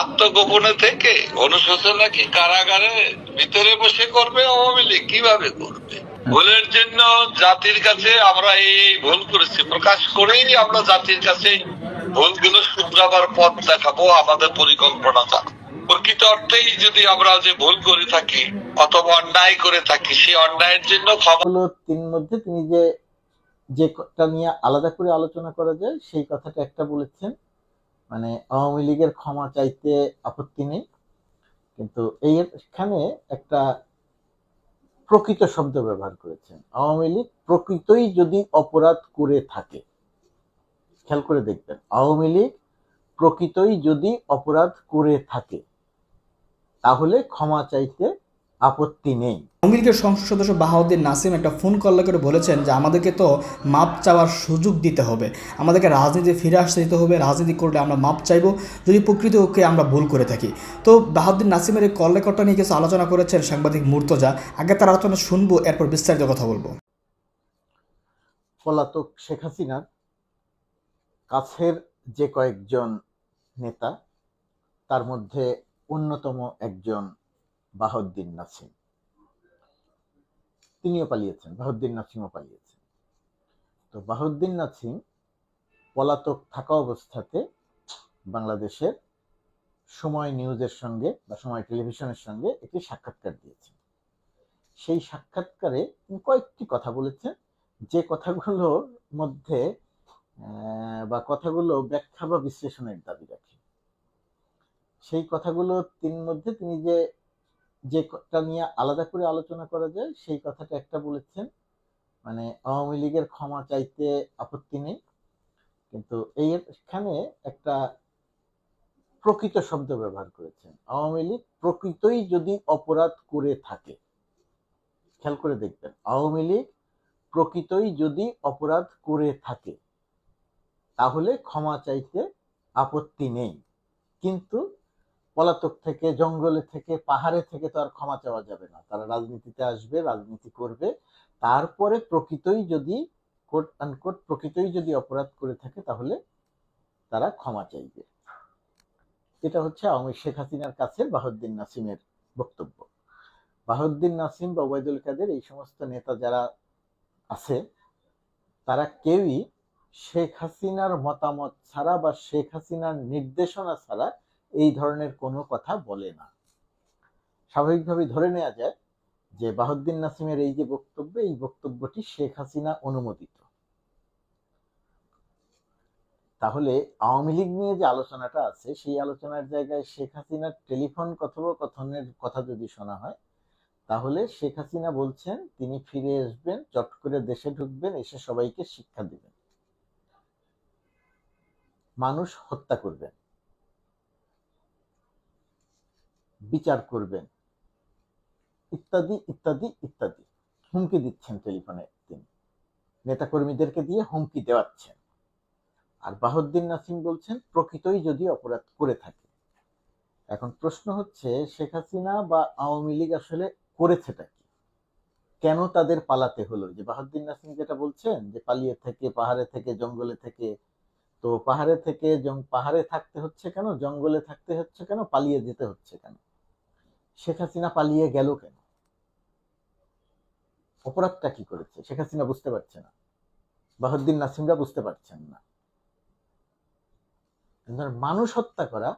আত্মগোপনে থেকে অনুশোচনা কি? কারাগারে ভিতরে বসে করবে আওয়ামী লীগ? কীভাবে করবে? ভুলের জন্য জাতির কাছে আমরা এই ভুল করেছি। প্রকাশ করেই আমরা জাতির কাছে ভুলগুলো শুধরাবার পথ দেখাবো, আমাদের পরিকল্পনাটা প্রকৃত অর্থেই যদি আমরা যে ভুল করে থাকি অথবা অন্যায় করে থাকি সেই অন্যায়ের জন্য ক্ষমা মধ্যে তিনি যে যেটা নিয়ে আলাদা করে আলোচনা করা যায়, সেই কথাটা একটা বলেছেন। মানে আওয়ামী লীগের ক্ষমা চাইতে আপত্তি নেই। কিন্তু এইখানে একটা প্রকৃত শব্দ ব্যবহার করেছেন। আওয়ামী লীগ প্রকৃতই যদি অপরাধ করে থাকে, খেয়াল করে দেখবেন, আওয়ামী লীগ প্রকৃতই যদি অপরাধ করে থাকে, তাহলে ক্ষমা চাইতে আপত্তি নেই। আওয়ামী লীগের সংসদ সদস্য বাহাউদ্দিন নাসিম একটা ফোন কল করে বলেছেন যে আমাদেরকে তো মাপ চাওয়ার সুযোগ দিতে হবে। আমাদেরকে রাজনীতি ফিরে আসতে দিতে হবে রাজনীতি করলে আমরা মাপ চাইব যদি প্রকৃতকে আমরা ভুল করে থাকি। তো বাহাউদ্দিন নাসিমের এই কল রেকর্ডটা নিয়ে কিছু আলোচনা করেছেন সাংবাদিক মুর্তজা। আগে তার আলোচনা শুনব এরপর বিস্তারিত কথা বলব। পলাতক শেখ হাসিনার কাছের যে কয়েকজন নেতা তার মধ্যে অন্যতম একজন বাহাউদ্দিন নাসিম। তিনিও পালিয়েছেন বাহাউদ্দিন নাসিমও পালিয়েছেন। তো বাহাউদ্দিন নাসিম পলাতক থাকা অবস্থাতে বাংলাদেশের সময় নিউজের সঙ্গে বা সময় টেলিভিশনের সঙ্গে একটি সাক্ষাৎকার দিয়েছেন। সেই সাক্ষাৎকারে তিনি কয়েকটি কথা বলেছেন, যে কথাগুলোর মধ্যে বা কথাগুলো ব্যাখ্যা বা বিশ্লেষণের দাবি রাখে। সেই কথাগুলো তিন মধ্যে তিনি যে যেটা নিয়ে আলাদা করে আলোচনা করা যায়, সেই কথাটা একটা বলেছেন। মানে আওয়ামী লীগের ক্ষমা চাইতে আপত্তি নেই। কিন্তু এইখানে একটা প্রকৃত শব্দ ব্যবহার করেছেন। আওয়ামী লীগ প্রকৃতই যদি অপরাধ করে থাকে, খেয়াল করে দেখবেন, আওয়ামী লীগ প্রকৃতই যদি অপরাধ করে থাকে, তাহলে ক্ষমা চাইতে আপত্তি নেই। কিন্তু পলাতক থেকে, জঙ্গলে থেকে, পাহাড়ে থেকে তো আর ক্ষমা চাওয়া যাবে না। তারা রাজনীতিতে আসবে, রাজনীতি করবে। তারপরে প্রকৃতই যদি কোট আনকোট প্রকৃতই যদি অপরাধ করে থাকে, তাহলে তারা ক্ষমা চাইবে। এটা হচ্ছে আওয়ামী শেখ হাসিনার কাছে বাহাউদ্দিন নাসিমের বক্তব্য। বাহাউদ্দিন নাসিম বা ওবায়দুল কাদের এই সমস্ত নেতা যারা আছে, তারা কেউই শেখ হাসিনার মতামত ছাড়া বা শেখ হাসিনার নির্দেশনা ছাড়া এই ধরনের কোনো কথা বলে না। স্বাভাবিকভাবে ধরে নেওয়া যায় যে বাহাউদ্দিন নাসিমের এই যে বক্তব্য, এই বক্তব্যটি শেখ হাসিনা অনুমোদিত। তাহলে আওয়ামী লীগ নিয়ে যে আলোচনাটা আছে, সেই আলোচনার জায়গায় শেখ হাসিনার টেলিফোন কথোপকথনের কথা যদি শোনা হয়, তাহলে শেখ হাসিনা বলছেন, তিনি ফিরে আসবেন, চট করে দেশে ঢুকবেন, এসে সবাইকে শিক্ষা দিবেন। মানুষ হত্যা করবেন। বিচার করবেন। ইত্যাদি ইত্যাদি ইত্যাদি। হুমকি দিচ্ছেন টেলিফোনে তিনি। নেতাকর্মীদেরকে দিয়ে হুমকি দেওয়াচ্ছেন। আর বাহুদ্দিন নাসিম বলছেন, প্রকৃতই যদি অপরাধ করে থাকে। এখন প্রশ্ন হচ্ছে, শেখ হাসিনা বা আওয়ামী লীগ আসলে করেছেটা কি? কেন তাদের পালাতে হলো? যে বাহাউদ্দিন নাসিম যেটা বলছেন, যে পালিয়ে থেকে, পাহাড়ে থেকে, জঙ্গলে থেকে, তো পাহাড়ে থেকে পাহাড়ে থাকতে হচ্ছে কেন? জঙ্গলে থাকতে হচ্ছে কেন? পালিয়ে যেতে হচ্ছে কেন? শেখ হাসিনা পালিয়ে গেল কেন? অপরাধটা কি করেছে? শেখ হাসিনা বুঝতে পারছে না। বাহাউদ্দিন নাসিমরা বুঝতে পারছেন না। মানুষ হত্যা করা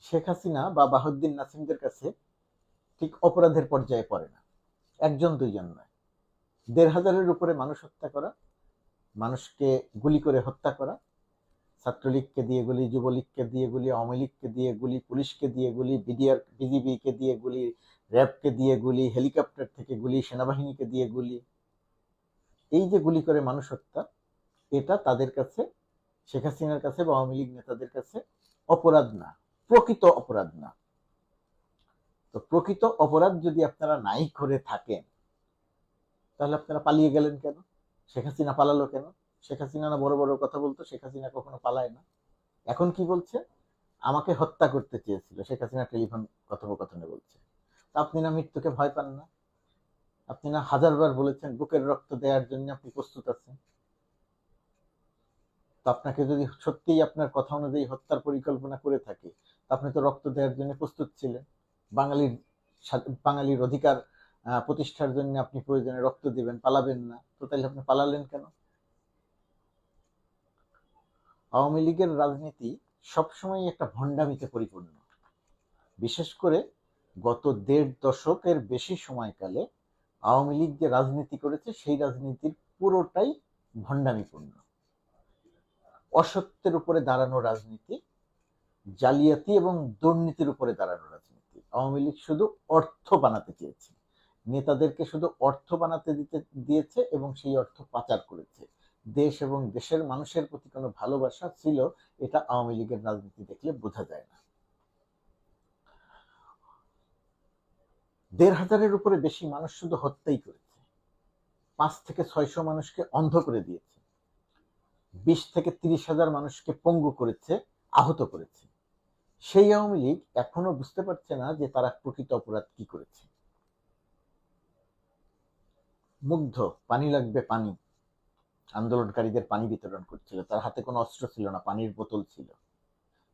শেখ হাসিনা বা বাহাউদ্দিন নাসিমদের কাছে ঠিক অপরাধের পর্যায়ে পড়ে না। একজন, দুইজন নয়। দেড় হাজারের উপরে মানুষ হত্যা করা, মানুষকে গুলি করে হত্যা করা ছাত্রলীগকে দিয়ে গুলি, যুবলীগকে দিয়ে গুলি, আওয়ামী লীগকে দিয়ে গুলি, পুলিশকে দিয়ে গুলি, বিডিআর, বিজিবিকে দিয়ে গুলি, র্যাবকে দিয়ে গুলি, হেলিকপ্টার থেকে গুলি, সেনাবাহিনীকে দিয়ে গুলি। এই যে গুলি করে মানুষ হত্যা, এটা তাদের কাছে, শেখ হাসিনার কাছে বা আওয়ামী লীগ নেতাদের কাছে অপরাধ না, প্রকৃত অপরাধ না। তো প্রকৃত অপরাধ যদি আপনারা নাই করে থাকেন, তাহলে আপনারা পালিয়ে গেলেন কেন? শেখ হাসিনা পালালো কেন? শেখ হাসিনা না বড় বড় কথা বলতো, শেখ হাসিনা কখনো পালায় না। এখন কি বলছে? আমাকে হত্যা করতে চেয়েছিল, শেখ হাসিনা টেলিফোন কথোপকথনে বলছে। আপনি না মৃত্যুকে ভয় পান না? আপনি না হাজারবার বলেছেন বুকের রক্ত দেওয়ার জন্য আপনি প্রস্তুত আছেন। তো আপনাকে যদি সত্যিই আপনার কথা অনুযায়ী হত্যার পরিকল্পনা করে থাকে আপনি তো রক্ত দেওয়ার জন্য প্রস্তুত ছিলেন। বাঙালির বাঙালির অধিকার প্রতিষ্ঠার জন্য আপনি প্রয়োজনে রক্ত দিবেন, পালাবেন না। তো তাহলে আপনি পালালেন কেন? আওয়ামী লীগের রাজনীতি সবসময় একটা ভণ্ডামিতে পরিপূর্ণ। বিশেষ করে গত দেড় দশকের বেশি সময়কালে আওয়ামী লীগ যে রাজনীতি করেছে, সেই রাজনীতির পুরোটাই ভণ্ডামিপূর্ণ। অসত্যের উপরে দাঁড়ানো রাজনীতি, জালিয়াতি এবং দুর্নীতির উপরে দাঁড়ানো রাজনীতি। আওয়ামী লীগ শুধু অর্থ বানাতে চেয়েছে। নেতাদেরকে শুধু অর্থ বানাতে দিতে দিয়েছে এবং সেই অর্থ পাচার করেছে। দেশ এবং দেশের মানুষের প্রতি কোনো ভালোবাসা ছিল, এটা আওয়ামী লীগের রাজনীতি দেখলে বোঝা যায় না। দেড় হাজারের উপরে বেশি মানুষ শুধু হত্যাই করেছে। পাঁচ থেকে ছয়শো মানুষকে অন্ধ করে দিয়েছে। বিশ থেকে তিরিশ হাজার মানুষকে পঙ্গু করেছে, আহত করেছে। সেই আওয়ামী লীগ এখনও বুঝতে পারছে না যে তারা প্রকৃত অপরাধ কি করেছে। মুগ্ধ, পানি লাগবে পানি। আন্দোলনকারীদের পানি বিতরণ করছিল। তার হাতে কোনো অস্ত্র ছিল না, পানির বোতল ছিল।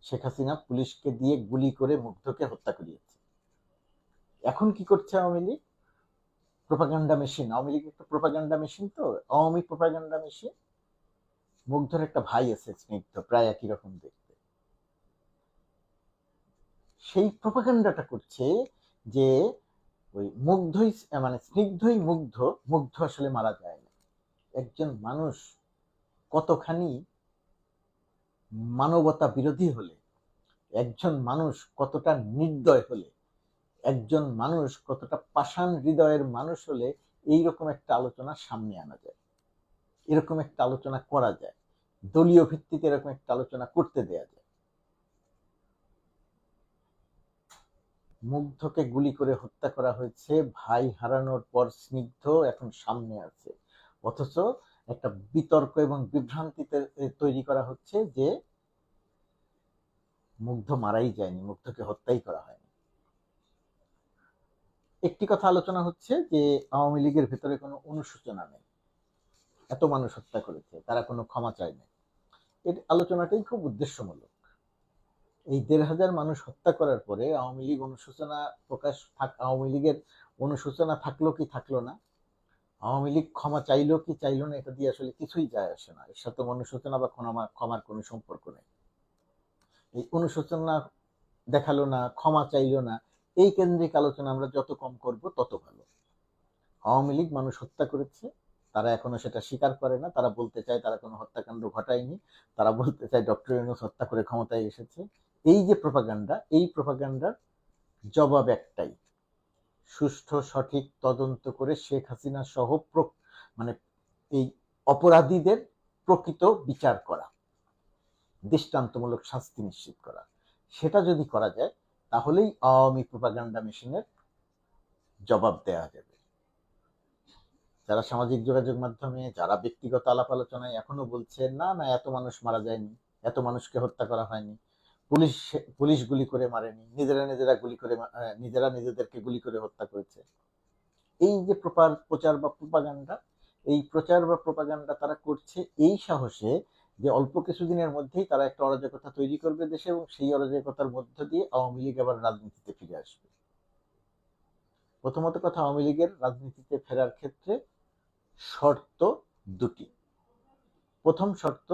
শেখ হাসিনা পুলিশকে দিয়ে গুলি করে মুগ্ধকে হত্যা করিয়েছে। এখন কি করছে আওয়ামী লীগ? Propaganda machine. আওয়ামী লীগ একটা প্রোপাগান্ডা মেশিন তো? Awami propaganda machine? মুগ্ধর একটা ভাই আছে স্নিগ্ধ, প্রায় একই রকম দেখতে। সেই প্রোপাগান্ডাটা করছে যে ওই মুগ্ধই মানে স্নিগ্ধই মুগ্ধ মুগ্ধ আসলে মারা যায় না। একজন মানুষ কতখানি মানবতা বিরোধী হলে, একজন মানুষ কতটা নির্দয় হলে, একজন মানুষ কতটা পাষাণ হৃদয়ের মানুষ হলে এইরকম একটা আলোচনা সামনে আনা যায়, এরকম একটা আলোচনা করা যায়, দলীয় ভিত্তিতে এরকম একটা আলোচনা করতে দেয়া যায়। মুগ্ধকে গুলি করে হত্যা করা হয়েছে, ভাই হারানোর পর স্নিগ্ধ এখন সামনে আছে। অথচ একটা বিতর্ক এবং বিভ্রান্তিতে তৈরি করা হচ্ছে যে মুগ্ধ মারাই যায়নি, মুগ্ধকে হত্যাই করা হয়নি। একটি কথা আলোচনা হচ্ছে যে আওয়ামী লীগের ভেতরে কোনো অনুশোচনা নেই। এত মানুষ হত্যা করেছে, তারা কোনো ক্ষমা চায় না এর আলোচনাটাই খুব উদ্দেশ্যমূলক। এই দেড় হাজার মানুষ হত্যা করার পরে আওয়ামী লীগ অনুশোচনা প্রকাশ থাক, আওয়ামী লীগের অনুশোচনা থাকল কি থাকল না আওয়ামী লীগ ক্ষমা চাইলো কি চাইলো না, এটা দিয়ে আসলে কিছুই যায় আসে না। এর সাথে অনুশোচনা বা ক্ষমা ক্ষমার কোনো সম্পর্ক নেই। এই অনুশোচনা দেখাল না, ক্ষমা চাইলো না, এই কেন্দ্রিক আলোচনা আমরা যত কম করব তত ভালো। আওয়ামী লীগ মানুষ হত্যা করেছে, তারা এখনও সেটা স্বীকার করে না। তারা বলতে চায় তারা কোনো হত্যাকাণ্ড ঘটায়নি। তারা বলতে চায় ডক্টর ইউনুস হত্যা করে ক্ষমতায় এসেছে। এই যে প্রপাগান্ডা এই প্রপাগান্ডার জবাব একটাই। সুষ্ঠু, সঠিক তদন্ত করে শেখ হাসিনা সহ মানে এই অপরাধীদের প্রকৃত বিচার করা, দৃষ্টান্তমূলক শাস্তি নিশ্চিত করা। সেটা যদি করা যায়, তাহলেই আওয়ামী প্রপাগান্ডা মেশিনের জবাব দেওয়া যাবে। যারা সামাজিক যোগাযোগ মাধ্যমে, যারা ব্যক্তিগত আলাপ আলোচনায় এখনও বলছে, না না, এত মানুষ মারা যায়নি, এত মানুষকে হত্যা করা হয়নি। পুলিশ পুলিশ গুলি করে মারেনি, নিজেরা নিজেরা গুলি করে নিজেরা নিজেদেরকে গুলি করে হত্যা করেছে। এই যে প্রপার প্রচার বা প্রপাগান্ডা, এই প্রচার বা প্রপাগান্ডা তারা করছে এই সাহসে যে অল্প কিছুদিনের মধ্যেই তারা একটা অরাজকতা তৈরি করবে দেশে এবং সেই অরাজকতার মধ্য দিয়ে আওয়ামী লীগ আবার রাজনীতিতে ফিরে আসবে। প্রথমত কথা, আওয়ামী লীগের রাজনীতিতে ফেরার ক্ষেত্রে শর্ত দুটি। প্রথম শর্ত,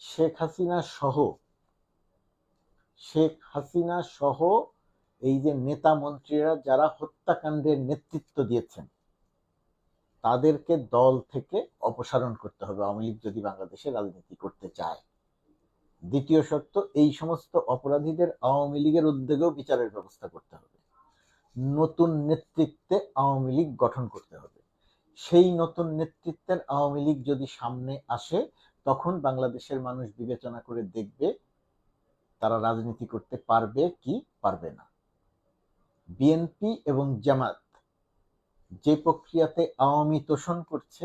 শেখ হাসিনা সহ শেখ হাসিনা সহ এই যে নেতা মন্ত্রীরা যারা হত্যাকাণ্ডের নেতৃত্ব দিয়েছেন, তাদেরকে দল থেকে অপসারণ করতে হবে। আওয়ামী লীগ যদি বাংলাদেশে রাজনীতি করতে চায়। দ্বিতীয় শর্ত, এই সমস্ত অপরাধীদের আওয়ামী লীগের উদ্যোগেও বিচারের ব্যবস্থা করতে হবে। নতুন নেতৃত্বে আওয়ামী লীগ গঠন করতে হবে। সেই নতুন নেতৃত্বের আওয়ামী লীগ যদি সামনে আসে, তখন বাংলাদেশের মানুষ বিবেচনা করে দেখবে তারা রাজনীতি করতে পারবে কি পারবে না। বিএনপি এবং জামাত যে প্রক্রিয়াতে আওয়ামী তোষণ করছে,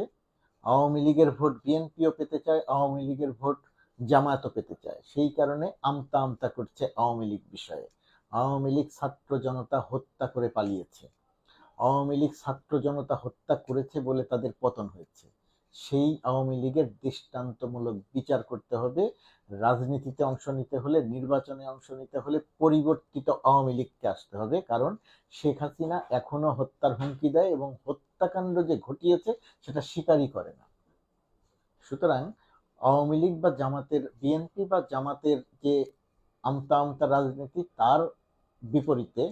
আওয়ামী লীগের ভোট বিএনপিও পেতে চায়, আওয়ামী লীগের ভোট জামায়াতও পেতে চায়। সেই কারণে আমতা আমতা করছে আওয়ামী লীগ বিষয়ে। আওয়ামী লীগ ছাত্র জনতা হত্যা করে পালিয়েছে। আওয়ামী লীগ ছাত্র জনতা হত্যা করেছে বলে তাদের পতন হয়েছে। সেই আওয়ামী লীগের দৃষ্টান্তমূলক বিচার করতে হবে, রাজনীতিতে অংশ নিতে হলে, নির্বাচনে অংশ নিতে হলে পরিবর্তিত আওয়ামী লীগকে আসতে হবে, কারণ শেখ হাসিনা এখনও হত্যার হুমকি দেয় এবং হত্যাকাণ্ড যে ঘটিয়েছে সেটা স্বীকারই করে না। সুতরাং আওয়ামী লীগ বা জামাতের বিএনপি বা জামাতের যে আমতা আমতা রাজনীতি, তার বিপরীতে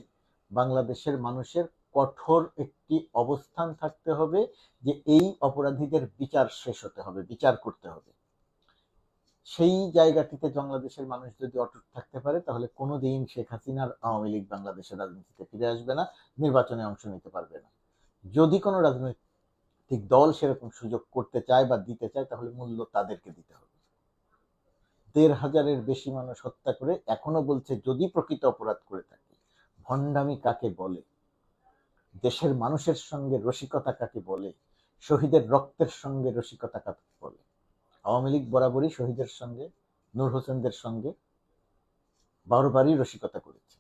বাংলাদেশের মানুষের কঠোর একটি অবস্থান থাকতে হবে যে এই অপরাধীদের বিচার শেষ হতে হবে, বিচার করতে হবে। সেই জায়গাটিতে বাংলাদেশের মানুষ যদি অটুট থাকতে পারে, তাহলে কোনোদিন শেখ হাসিনার আওয়ামী লীগ বাংলাদেশের রাজনীতিতে ফিরে আসবে না, নির্বাচনে অংশ নিতে পারবে না। যদি কোনো রাজনৈতিক দল সেরকম সুযোগ করতে চায় বা দিতে চায়, তাহলে মূল্য তাদেরকে দিতে হবে। দেড় হাজারের বেশি মানুষ হত্যা করে এখনও বলছে, যদি প্রকৃত অপরাধ করে থাকে, ভণ্ডামি কাকে বলে? দেশের মানুষের সঙ্গে রসিকতা কাকে বলে? শহীদের রক্তের সঙ্গে রসিকতা কাকে বলে? আওয়ামী লীগ বরাবরই শহীদের সঙ্গে, নূর হোসেনদের সঙ্গে বারবারই রসিকতা করেছে।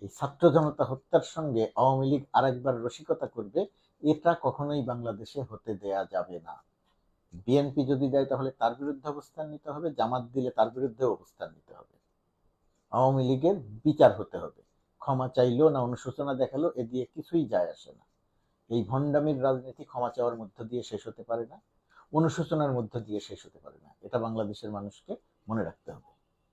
এই ছাত্র জনতা হত্যার সঙ্গে আওয়ামী লীগ আরেকবার রসিকতা করবে, এটা কখনোই বাংলাদেশে হতে দেয়া যাবে না। বিএনপি যদি দেয়, তাহলে তার বিরুদ্ধে অবস্থান নিতে হবে, জামাত দিলে তার বিরুদ্ধে অবস্থান নিতে হবে। আওয়ামী লীগের বিচার হতে হবে। ক্ষমা চাইলো না, অনুশোচনা দেখাল এ দিয়ে কিছুই যায় আসে না। এই ভণ্ডামির রাজনীতি ক্ষমা চাওয়ার মধ্য দিয়ে শেষ হতে পারে না, অনুশোচনার মধ্য দিয়ে শেষ হতে পারে না। এটা বাংলাদেশের মানুষকে মনে রাখতে হবে।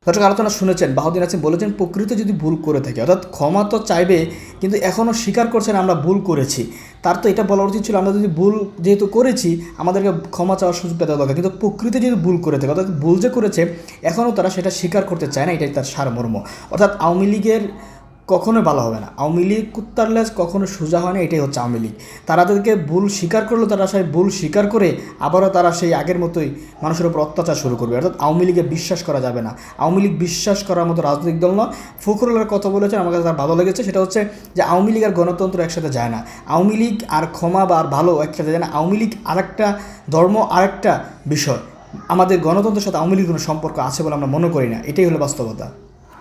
দর্শক আলোচনা শুনেছেন বাহুদ্দিন আসিম বলেছেন, প্রকৃত যদি ভুল করে থাকে, অর্থাৎ ক্ষমা তো চাইবে, কিন্তু এখনও স্বীকার করছেন আমরা ভুল করেছি। তার তো এটা বলা উচিত ছিল, আমরা যদি ভুল যেহেতু করেছি, আমাদেরকে ক্ষমা চাওয়ার সুযোগ দেওয়া দরকার। কিন্তু প্রকৃতি যদি ভুল করে থাকে, অর্থাৎ ভুল যে করেছে এখনও তারা সেটা স্বীকার করতে চায় না, এটাই তার সারমর্ম। অর্থাৎ আওয়ামী লীগের কখনোই ভালো হবে না। আওয়ামী লীগ কুত্তার লেজ কখনো সোজা হয় না, এটাই হচ্ছে আওয়ামী লীগ। তারা তাদেরকে ভুল স্বীকার করল তারা সেই ভুল স্বীকার করে আবারও তারা সেই আগের মতোই মানুষের উপর অত্যাচার শুরু করবে। অর্থাৎ আওয়ামী লীগে বিশ্বাস করা যাবে না। আওয়ামী লীগ বিশ্বাস করার মতো রাজনৈতিক দল না ফখরুলের কথা বলেছেন, আমার কাছে তার ভালো লেগেছে। সেটা হচ্ছে যে আওয়ামী লীগ আর গণতন্ত্র একসাথে যায় না। আওয়ামী লীগ আর ক্ষমা বা আর ভালো একসাথে যায় না। আওয়ামী লীগ আরেকটা ধর্ম, আরেকটা বিষয়। আমাদের গণতন্ত্রের সাথে আওয়ামী লীগের কোনো সম্পর্ক আছে বলে আমরা মনে করি না। এটাই হলো বাস্তবতা।